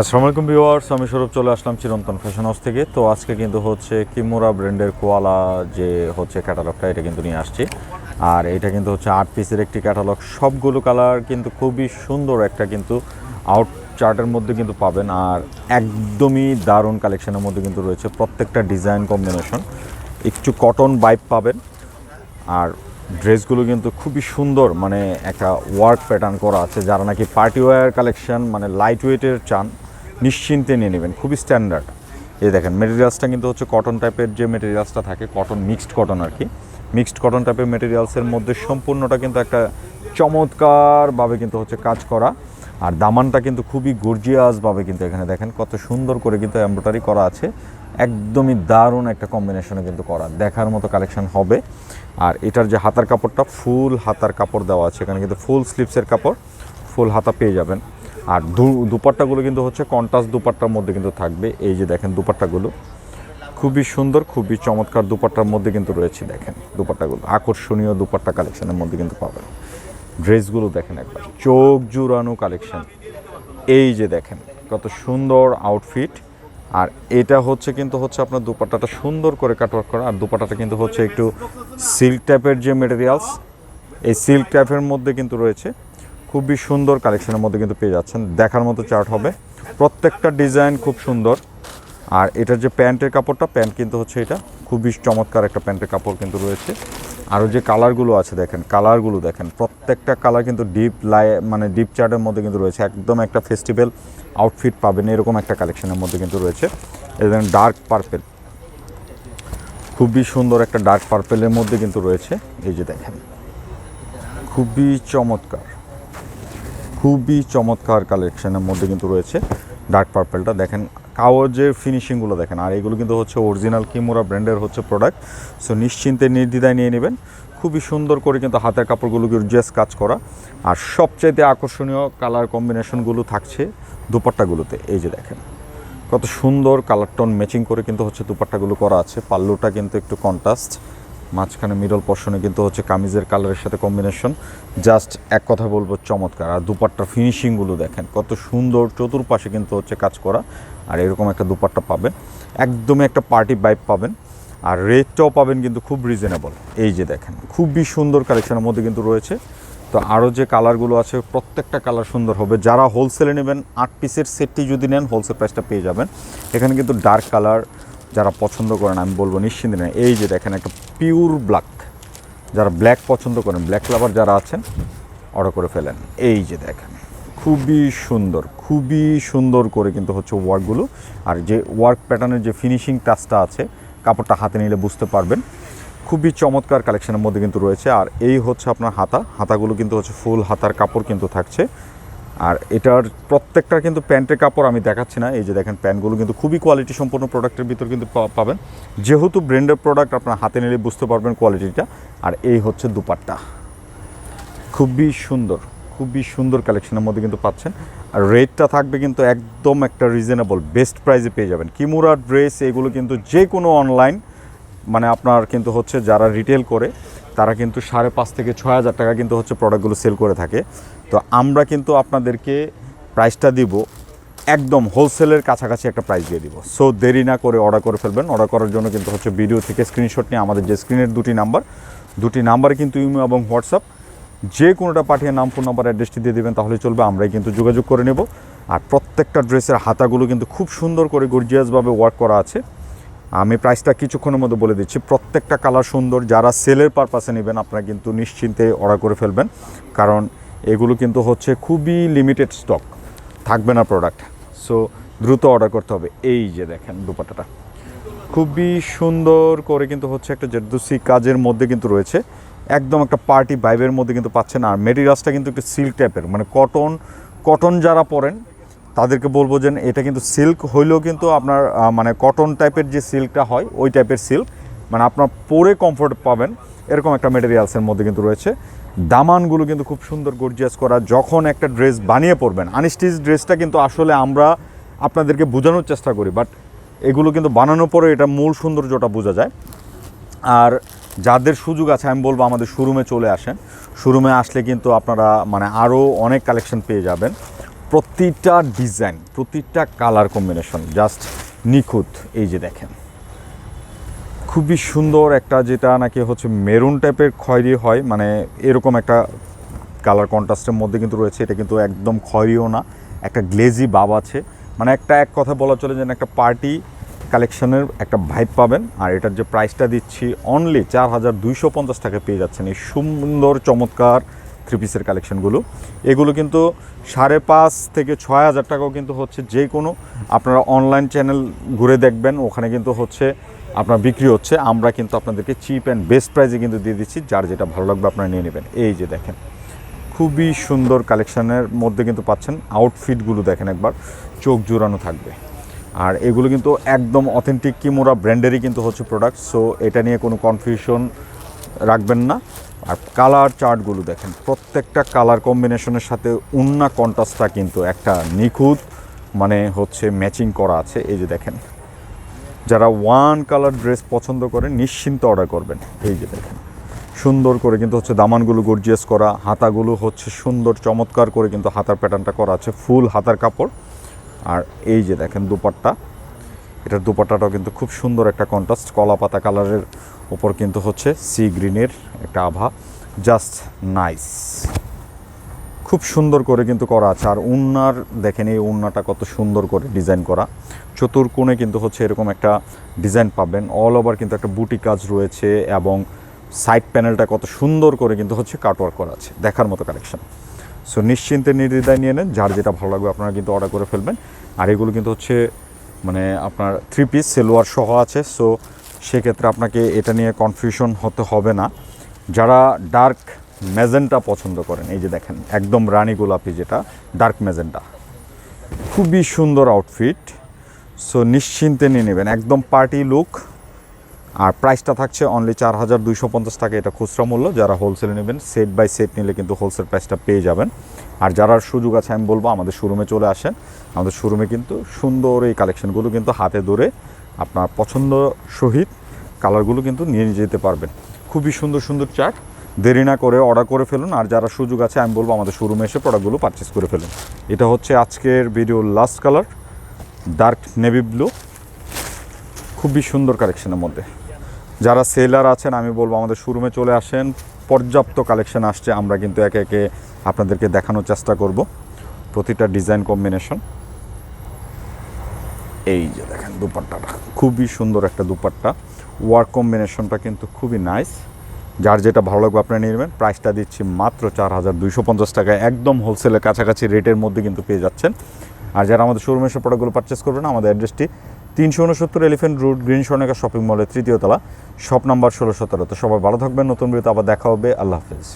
আসসালামু আলাইকুম ভিউয়ার্স, আমি সৌরভ চলে আসলাম চিরন্তন ফ্যাশন হাউস থেকে। তো আজকে কিন্তু হচ্ছে কিমোরা ব্র্যান্ডের কোয়ালা যে হচ্ছে ক্যাটালগটা, এটা কিন্তু নিয়ে আসছি। আর এটা কিন্তু হচ্ছে আট পিসের একটি ক্যাটালগ। সবগুলো কালার কিন্তু খুবই সুন্দর একটা কিন্তু আউট চার্টের মধ্যে কিন্তু পাবেন। আর একদমই দারুণ কালেকশনের মধ্যে কিন্তু রয়েছে প্রত্যেকটা ডিজাইন কম্বিনেশন একটু কটন বাইপ পাবেন। আর ড্রেসগুলো কিন্তু খুবই সুন্দর মানে একটা ওয়ার্ক প্যাটার্ন করা আছে। যারা নাকি পার্টি ওয়্যার কালেকশন মানে লাইট ওয়েটের চান নিশ্চিন্তে নিয়ে নেবেন, খুবই স্ট্যান্ডার্ড এই দেখেন মেটেরিয়ালসটা কিন্তু হচ্ছে কটন টাইপের যে মেটেরিয়ালসটা থাকে কটন মিক্সড কটন আর কি। মিক্সড কটন টাইপের মেটেরিয়ালসের মধ্যে সম্পূর্ণটা কিন্তু একটা চমৎকারভাবে কিন্তু হচ্ছে কাজ করা। আর দামানটা কিন্তু খুবই গর্জিয়াসভাবে কিন্তু এখানে দেখেন, কত সুন্দর করে কিন্তু এমব্রয়ডারি করা আছে। একদমই দারুণ একটা কম্বিনেশনে কিন্তু করা, দেখার মতো কালেকশন হবে। আর এটার যে হাতার কাপড়টা ফুল হাতার কাপড় দেওয়া আছে, এখানে কিন্তু ফুল স্লিপসের কাপড় ফুল হাতা পেয়ে যাবেন। আর দুপাট্টাগুলো কিন্তু হচ্ছে কন্টাস দুপাট্টার মধ্যে কিন্তু থাকবে। এই যে দেখেন দুপাট্টাগুলো, খুবই সুন্দর, খুবই চমৎকার দুপাট্টার মধ্যে কিন্তু রয়েছে দেখেন দুপাট্টাগুলো। আকর্ষণীয় দুপাট্টা কালেকশনের মধ্যে কিন্তু পাবেন। ড্রেসগুলো দেখেন একবার, চোখ জুড়ানো কালেকশন। এই যে দেখেন, কত সুন্দর আউটফিট। আর এটা হচ্ছে কিন্তু হচ্ছে আপনার দুপাট্টাটা সুন্দর করে কাটওয়ার্ক করা। আর দুপাট্টাটা কিন্তু হচ্ছে একটু সিল্ক টাইপের যে মেটেরিয়ালস এই সিল্ক টাইপের মধ্যে কিন্তু রয়েছে। খুবই সুন্দর কালেকশনের মধ্যে কিন্তু পেয়ে যাচ্ছেন। দেখার মতো চার্ট হবে। প্রত্যেকটা ডিজাইন খুব সুন্দর। আর এটার যে প্যান্টের কাপড়টা, প্যান্ট কিন্তু হচ্ছে এটা। খুবই চমৎকার একটা প্যান্টের কাপড় কিন্তু রয়েছে। আরও যে কালারগুলো আছে দেখেন কালারগুলো দেখেন। প্রত্যেকটা কালার কিন্তু ডিপ লাই মানে ডিপ চার্টের মধ্যে কিন্তু রয়েছে। একদম একটা ফেস্টিভ্যাল আউটফিট পাবেন, এরকম একটা কালেকশনের মধ্যে কিন্তু রয়েছে। এবং ডার্ক পার্পেল খুবই সুন্দর একটা ডার্ক পার্পেলের মধ্যে কিন্তু রয়েছে। এই যে দেখেন, খুবই চমৎকার। খুবই চমৎকার কালেকশনের মধ্যে কিন্তু রয়েছে। ডার্ক পার্পেলটা দেখেন, কাগজের ফিনিশিংগুলো দেখেন, আর এগুলো কিন্তু হচ্ছে অরিজিনাল কিমোরা ব্র্যান্ডের হচ্ছে প্রোডাক্ট সো নিশ্চিন্তে নির্দ্বিধায় নিয়ে নেবেন। খুবই সুন্দর করে কিন্তু হাতের কাপড়গুলো জেস কাজ করা। আর সবচাইতে আকর্ষণীয় কালার কম্বিনেশনগুলো থাকছে দুপাট্টাগুলোতে। এই যে দেখেন, কত সুন্দর কালার টোন ম্যাচিং করে কিন্তু হচ্ছে দুপাট্টাগুলো করা আছে। পাল্লুটা কিন্তু একটু কন্ট্রাস্ট মাঝখানে মিডল পর্শনে কিন্তু হচ্ছে কামিজের কালারের সাথে কম্বিনেশন জাস্ট এক কথা বলব, চমৎকার। আর দুপাট্টার ফিনিশিংগুলো দেখেন, কত সুন্দর চতুর্পাশে কিন্তু হচ্ছে কাজ করা। আর এরকম একটা দুপাট্টা পাবেন। একদমই একটা পার্টি বাইপ পাবেন। আর রেটটাও পাবেন কিন্তু খুব রিজনেবল এই যে দেখেন, খুবই সুন্দর কালেকশনের মধ্যে কিন্তু রয়েছে। তো আরও যে কালারগুলো আছে, প্রত্যেকটা কালার সুন্দর হবে। যারা হোলসেলে নেবেন, আট পিসের সেটটি যদি নেন হোলসেল প্রাইসটা পেয়ে যাবেন। এখানে কিন্তু ডার্ক কালার যারা পছন্দ করেন, আমি বলব নিশ্চিন্তে নেন। এই যে দেখেন, একটা পিওর ব্ল্যাক যারা ব্ল্যাক পছন্দ করেন ব্ল্যাক লাভার যারা আছেন অর্ডার করে ফেলেন। এই যে দেখেন, খুবই সুন্দর খুবই সুন্দর করে কিন্তু হচ্ছে ওয়ার্কগুলো আর যে ওয়ার্ক প্যাটার্নের যে ফিনিশিং টাচটা আছে, কাপড়টা হাতে নিলে বুঝতে পারবেন। খুবই চমৎকার কালেকশনের মধ্যে কিন্তু রয়েছে। আর এই হচ্ছে আপনার হাতা। হাতাগুলো কিন্তু হচ্ছে ফুল হাতার কাপড় কিন্তু থাকছে। আর এটার প্রত্যেকটা কিন্তু প্যান্টের কাপড় আমি দেখাচ্ছি না। এই যে দেখেন, প্যান্টগুলো কিন্তু খুবই কোয়ালিটি সম্পন্ন প্রোডাক্টের ভিতর কিন্তু পাবেন। যেহেতু ব্র্যান্ডের প্রোডাক্ট আপনার হাতে নিলে বুঝতে পারবেন কোয়ালিটিটা আর এই হচ্ছে দুপাট্টা। খুবই সুন্দর খুবই সুন্দর কালেকশনের মধ্যে কিন্তু পাচ্ছেন। আর রেটটা থাকবে কিন্তু একদম একটা রিজনেবল বেস্ট প্রাইসে পেয়ে যাবেন। কিমুরা ড্রেস এগুলো কিন্তু যে কোনো অনলাইন মানে আপনার কিন্তু হচ্ছে যারা রিটেল করে তারা কিন্তু সাড়ে পাঁচ থেকে ছয় হাজার টাকা কিন্তু হচ্ছে প্রোডাক্টগুলো সেল করে থাকে। তো আমরা কিন্তু আপনাদেরকে প্রাইসটা দিব, একদম হোলসেলের কাছাকাছি একটা প্রাইস দিয়ে দিব। সো দেরি না করে অর্ডার করে ফেলবেন। অর্ডার করার জন্য কিন্তু হচ্ছে ভিডিও থেকে স্ক্রিনশট নিয়ে আমাদের যে স্ক্রিনের দুটি নাম্বার দুটি নাম্বারে কিন্তু ইমো এবং হোয়াটসঅ্যাপ, যে কোনোটা পাঠিয়ে নাম ফোন নাম্বার অ্যাড্রেসটি দিয়ে দেবেন, তাহলে চলবে। আমরাই কিন্তু যোগাযোগ করে নেব। আর প্রত্যেকটা ড্রেসের হাতাগুলো কিন্তু খুব সুন্দর করে গর্জিয়াসভাবে ওয়ার্ক করা আছে। আমি প্রাইসটা কিছুক্ষণের মধ্যে বলে দিচ্ছি। প্রত্যেকটা কালার সুন্দর, যারা সেলের পারপাসে নেবেন, আপনারা কিন্তু নিশ্চিন্তে অর্ডার করে ফেলবেন। কারণ এগুলো কিন্তু হচ্ছে খুবই লিমিটেড স্টক থাকবে না প্রোডাক্ট সো দ্রুত অর্ডার করতে হবে। এই যে দেখেন দুপাটাটা খুবই সুন্দর করে কিন্তু হচ্ছে একটা জেরদুসি কাজের মধ্যে কিন্তু রয়েছে। একদম একটা পার্টি ভাইবের মধ্যে কিন্তু পাচ্ছেন। আর মেটেরিয়ালসটা কিন্তু একটু সিল্ক টাইপের মানে কটন কটন যারা পরেন তাদেরকে বলব যে এটা কিন্তু সিল্ক হইলেও কিন্তু আপনার মানে কটন টাইপের যে সিল্কটা হয়, ওই টাইপের সিল্ক মানে আপনার পরে কমফোর্ট পাবেন, এরকম একটা মেটেরিয়ালসের মধ্যে কিন্তু রয়েছে। দামানগুলো কিন্তু খুব সুন্দর গর্জিয়াস করা, যখন একটা ড্রেস বানিয়ে পরবেন আনস্টিচ ড্রেসটা কিন্তু আসলে আমরা আপনাদেরকে বোঝানোর চেষ্টা করি বাট এগুলো কিন্তু বানানোর পরে এটা মূল সৌন্দর্যটা বোঝা যায়। আর যাদের সুযোগ আছে, আমি বলব আমাদের শোরুমে চলে আসেন। শোরুমে আসলে কিন্তু আপনারা মানে আরও অনেক কালেকশন পেয়ে যাবেন। প্রতিটা ডিজাইন, প্রতিটা কালার কম্বিনেশন জাস্ট নিখুঁত। এই যে দেখেন। খুবই সুন্দর একটা যেটা নাকি হচ্ছে মেরুন টাইপের খয়েরি হয় মানে এরকম একটা কালার কন্ট্রাস্টের মধ্যে কিন্তু রয়েছে। এটা কিন্তু একদম খয়েরিও না, একটা গ্লেজি বাব আছে। মানে একটা এক কথা বলা চলে যেন একটা পার্টি কালেকশনের একটা ভাইব পাবেন। আর এটার যে প্রাইসটা দিচ্ছি অনলি চার হাজার দুইশো পঞ্চাশ টাকা পেয়ে যাচ্ছেন। এই সুন্দর, চমৎকার থ্রি পিসের কালেকশনগুলো এগুলো কিন্তু সাড়ে পাঁচ থেকে ছয় হাজার টাকাও কিন্তু হচ্ছে যে কোনো আপনারা অনলাইন চ্যানেল ঘুরে দেখবেন, ওখানে কিন্তু হচ্ছে আপনার বিক্রি হচ্ছে। আমরা কিন্তু আপনাদেরকে চিপ অ্যান্ড বেস্ট প্রাইসে কিন্তু দিয়ে দিচ্ছি, যার যেটা ভালো লাগবে আপনারা নিয়ে নেবেন। এই যে দেখেন, খুবই সুন্দর কালেকশনের মধ্যে কিন্তু পাচ্ছেন। আউটফিটগুলো দেখেন একবার, চোখ জোড়ানো থাকবে। আর এগুলো কিন্তু একদম অথেন্টিক কিমোরা ব্র্যান্ডেরই কিন্তু হচ্ছে প্রোডাক্ট সো এটা নিয়ে কোনো কনফিউশন রাখবেন না। আর কালার চার্টগুলো দেখেন, প্রত্যেকটা কালার কম্বিনেশনের সাথে উন্না কন্ট্রাস্টটা কিন্তু একটা নিখুঁত মানে হচ্ছে ম্যাচিং করা আছে। এই যে দেখেন, যারা ওয়ান কালার ড্রেস পছন্দ করে নিশ্চিন্ত অর্ডার করবেন। এই যে দেখেন, সুন্দর করে কিন্তু হচ্ছে দামানগুলো গর্জিয়াস করা, হাতাগুলো হচ্ছে সুন্দর, চমৎকার করে কিন্তু হাতার প্যাটার্নটা করা আছে, ফুল হাতার কাপড়। আর এই যে দেখেন দুপাট্টা, এটার দুপাট্টাটাও কিন্তু খুব সুন্দর একটা কন্ট্রাস্ট কলা পাতা কালারের ওপর কিন্তু হচ্ছে সি গ্রিনের একটা আভা। জাস্ট নাইস খুব সুন্দর করে কিন্তু করা আছে। আর উন্নার, দেখেন এই উন্নাটা কত সুন্দর করে ডিজাইন করা। চতুর্কোণে কিন্তু হচ্ছে এরকম একটা ডিজাইন পাবেন। অল ওভার কিন্তু একটা বুটি কাজ রয়েছে এবং সাইড প্যানেলটা কত সুন্দর করে কিন্তু হচ্ছে কাটওয়ার্ক করা আছে। দেখার মতো কালেকশন সো নিশ্চিন্তে নির্দ্বিধায় নিয়ে নেন। যার যেটা ভালো লাগবে আপনারা কিন্তু অর্ডার করে ফেলবেন। আর এগুলো কিন্তু হচ্ছে মানে আপনার থ্রি পিস সেলোয়ার সহ আছে। সো সেক্ষেত্রে আপনাকে এটা নিয়ে কনফিউশন হতে হবে না। যারা ডার্ক ম্যাজেন্টা পছন্দ করেন, এই যে দেখেন, একদম রানী গোলাপি যেটা ডার্ক ম্যাজেন্টা খুবই সুন্দর আউটফিট সো নিশ্চিন্তে নিয়ে নেবেন। একদম পার্টি লুক আর প্রাইসটা থাকছে অনলি চার হাজার দুইশো পঞ্চাশ টাকা, এটা খুচরা মূল্য। যারা হোলসেলে নেবেন সেট বাই সেট নিলে কিন্তু হোলসেল প্রাইসটা পেয়ে যাবেন। আর যারা সুযোগ আছে, আমি বলব আমাদের শোরুমে চলে আসেন। আমাদের শোরুমে কিন্তু সুন্দর এই কালেকশনগুলো কিন্তু হাতে ধরে আপনার পছন্দ সহিত কালারগুলো কিন্তু নিয়ে নিয়ে যেতে পারবেন। খুবই সুন্দর সুন্দর চার্ট দেরি না করে অর্ডার করে ফেলুন আর যারা সুযোগ আছে, আমি বলব আমাদের শোরুমে এসে প্রোডাক্টগুলো পারচেস করে ফেলুন। এটা হচ্ছে আজকের ভিডিওর last colour dark navy blue খুবই সুন্দর কালেকশনের মধ্যে। যারা সেলার আছেন, আমি বলব আমাদের শোরুমে চলে আসেন। পর্যাপ্ত কালেকশন আসছে, আমরা কিন্তু একে একে আপনাদেরকে দেখানোর চেষ্টা করব। প্রতিটা ডিজাইন কম্বিনেশন এই যে দুপাট্টাটা। খুবই সুন্দর একটা দুপাট্টা। ওয়ার্ক কম্বিনেশনটা কিন্তু খুবই নাইস। যার যেটা ভালো লাগবে আপনারা নিয়ে নেবেন। প্রাইসটা দিচ্ছি মাত্র চার হাজার দুইশো পঞ্চাশ টাকায়। একদম হোলসেলের কাছাকাছি রেটের মধ্যে কিন্তু পেয়ে যাচ্ছেন। আর যারা আমাদের শোরুমে এসে প্রোডাক্টগুলো পারচেস করবেন, আমাদের অ্যাড্রেসটি তিনশো উনসত্তর এলিফেন্ট রুট গ্রিন সর্ণিকা শপিং মলের তৃতীয় তলা শপ নাম্বার ষোলো সতেরো। তো সবাই ভালো থাকবেন। নতুন ভিডিওতে আবার দেখা হবে। আল্লাহ হাফেজ।